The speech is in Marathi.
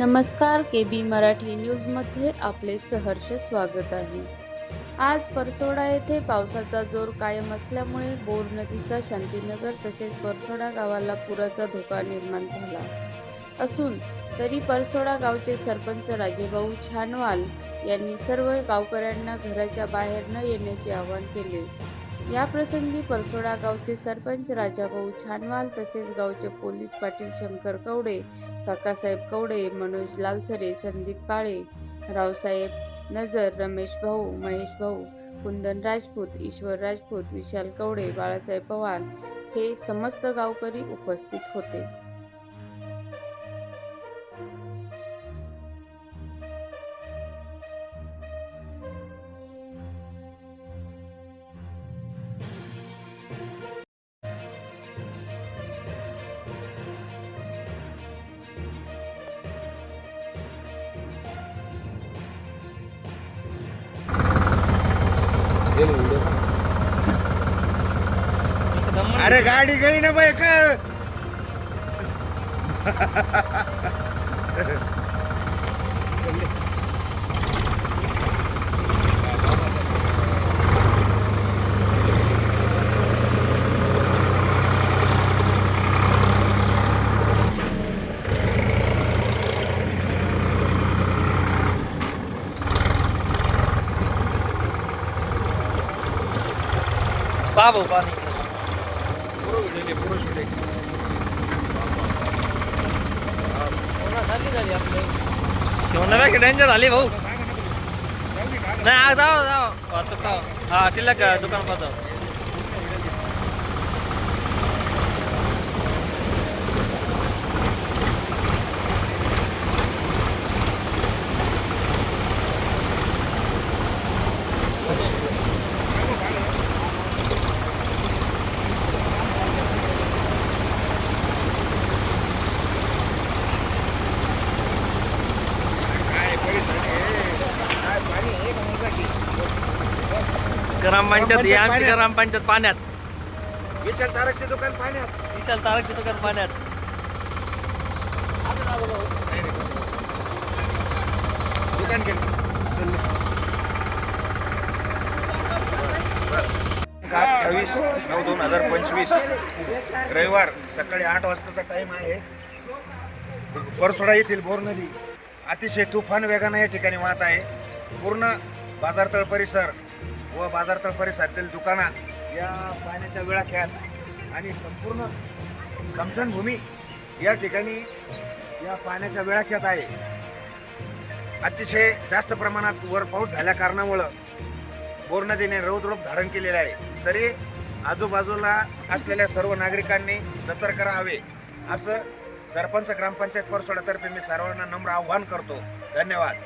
नमस्कार के बी मराठी न्यूजमध्ये आपले सहर्ष स्वागत आहे. आज परसोडा येथे पावसाचा जोर कायम असल्यामुळे बोर नदीचा शांतीनगर तसेच परसोडा गावाला पुराचा धोका निर्माण झाला. असून तरी परसोडा गावचे सरपंच राजेभाऊ छानवाल यांनी सर्व गावकऱ्यांना घराच्या बाहेर न येण्याचे आवाहन केले. या प्रसंगी परसोडा गावचे सरपंच राजाभाऊ छानवाल तसेच गावचे पोलीस पाटील शंकर कवडे काकासाहेब कवडे मनोज लालसरे संदीप काळे रावसाहेब नजर रमेश भाऊ महेश भाऊ कुंदन राजपूत ईश्वर राजपूत विशाल कवडे बाळासाहेब पवार हे समस्त गावकरी उपस्थित होते. अरे गाडी गई ना बाई का पहा भाऊ पाणी जेवणापेक्षा डेंजर झाली भाऊ. नाही जाओ जाओ. जाऊ आता हा तिला दुकान पाहतो ग्रामपंचायत ही आमची ग्रामपंचायत पाण्यात. विशाल तारकचे दुकान पाण्यात. विशाल तारकची दुकान पाण्यात. दुकान केलं अठ्ठावीस नऊ दोन हजार पंचवीस. रविवार सकाळी आठ वाजताचा टाइम आहे. परसोडा येथील बोर नदी अतिशय तुफान वेगानं या ठिकाणी वाहत आहे. पूर्ण बाजारतळ परिसर व बाजारतळ परिसरातील दुकाना या पाण्याच्या विळाख्यात आणि संपूर्ण समशनभूमी या ठिकाणी या पाण्याच्या विळाख्यात आहे. अतिशय जास्त प्रमाणात वर पाऊस झाल्या कारणामुळं बोर नदीने रौद्रूप धारण केलेले आहे. तरी आजूबाजूला असलेल्या सर्व नागरिकांनी सतर्क राहावे असं सरपंच ग्रामपंचायत परसोडातर्फे मी सर्वांना नम्र आव्हान करतो. धन्यवाद.